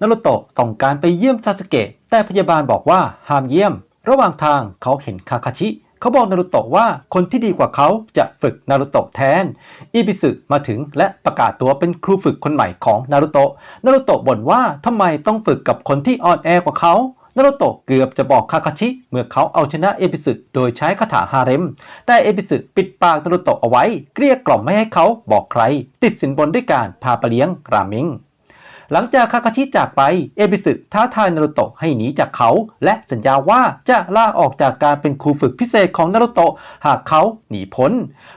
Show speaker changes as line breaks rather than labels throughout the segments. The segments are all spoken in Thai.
นารุโตะต้องการไปเยี่ยมซาสเกะแต่พยาบาลบอกว่าห้ามเยี่ยม ระหว่างทางเขาเห็นคาคาชิ เขาบอกนารุโตะว่าคนที่ดีกว่าเขาจะฝึกนารุโตะแทน อิบิสึมาถึงและประกาศตัวเป็นครูฝึกคนใหม่ของนารุโตะนารุโตะบ่นว่าทำไมต้องฝึกกับคนที่อ่อนแอกว่าเขานารุโตะเกือบจะบอกคาคาชิ เมื่อเขาเอาชนะเอบิสึโดยใช้คาถาฮาเร็ม แต่เอบิสึปิดปากนารุโตะเอาไว้ เกลี้ยกล่อมไม่ให้เขาบอกใคร ติดสินบนด้วยการพาไปเลี้ยงราเมง หลังจากคาคาชิจากไป เอบิสึท้าทายนารุโตะให้หนีจากเขา และสัญญาว่าจะลาออกจากการเป็นครูฝึกพิเศษของนารุโตะหากเขาหนีพ้น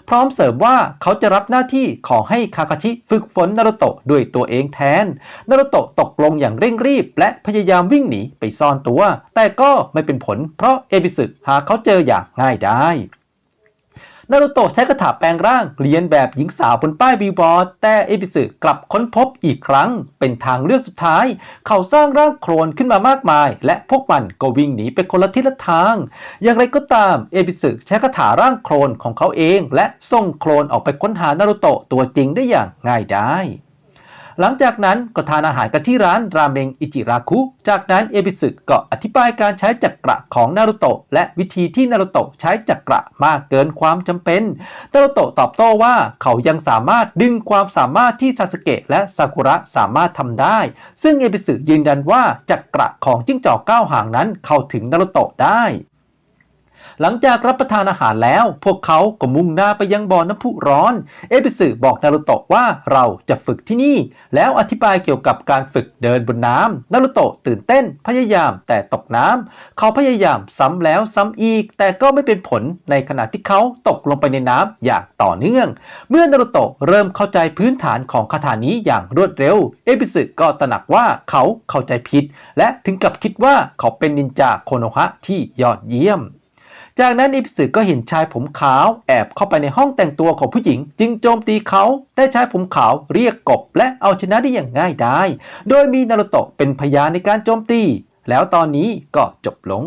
พร้อมเสริมว่าเขาจะรับหน้าที่ขอให้คาคาชิฝึกฝนนารุโตะด้วยตัวเองแทน นารุโตะตกลงอย่างเร่งรีบ และพยายามวิ่งหนีไปซ่อนตัว แต่ก็ไม่เป็นผล เพราะเอบิสึหาเขาเจออย่างง่ายได้ นารูโตะใช้คาถาแปลงร่างเรียนแบบหญิงสาวบนป้ายบิลบอร์ด แต่เอพิสึกลับค้นพบอีกครั้ง เป็นทางเลือกสุดท้าย เขาสร้างร่างโคลนขึ้นมามากมาย และพวกมันก็วิ่งหนีไปคนละทิศละทาง อย่างไรก็ตามเอพิสึใช้คาถาร่างโคลนของเขาเอง และส่งโคลนออกไปค้นหานารูโตะตัวจริงได้อย่างง่ายได้ หลังจากนั้นก็ทานอาหารกันที่ร้านราเมงอิจิราคุ จากนั้นเอบิสึก็อธิบายการใช้จักระของนารุโตะและวิธีที่นารุโตะใช้จักระมากเกินความจำเป็น นารุโตะตอบโต้ว่าเขายังสามารถดึงความสามารถที่ซาสเกะและซากุระสามารถทำได้ ซึ่งเอบิสึยืนยันว่าจักระของจิ้งจอกเก้าหางนั้นเข้าถึงนารุโตะได้ หลังจากรับประทานอาหารแล้ว พวกเขาก็มุ่งหน้าไปยังบ่อน้ำพุร้อน เอบิสึบอกนารุโตะว่าเราจะฝึกที่นี่ แล้วอธิบายเกี่ยวกับการฝึกเดินบนน้ำนารุโตะตื่นเต้นพยายามแต่ตกน้ำเขาพยายามซ้ำแล้วซ้ำอีก แต่ก็ไม่เป็นผลในขณะที่เขาตกลงไปในน้ำอย่างต่อเนื่อง เมื่อนารุโตะเริ่มเข้าใจพื้นฐานของคาถานี้อย่างรวดเร็ว เอบิสึก็ตระหนักว่าเขาเข้าใจผิด และถึงกับคิดว่าเขาเป็นนินจาโคโนฮะที่ยอดเยี่ยม จากนั้นอิพิสึก็เห็นชายผมขาวแอบเข้าไปในห้องแต่งตัวของผู้หญิง จึงโจมตีเขาได้ชายผมขาวเรียกกบและเอาชนะได้อย่างง่ายดายโดยมีนารุโตะเป็นพยานในการโจมตี แล้วตอนนี้ก็จบลง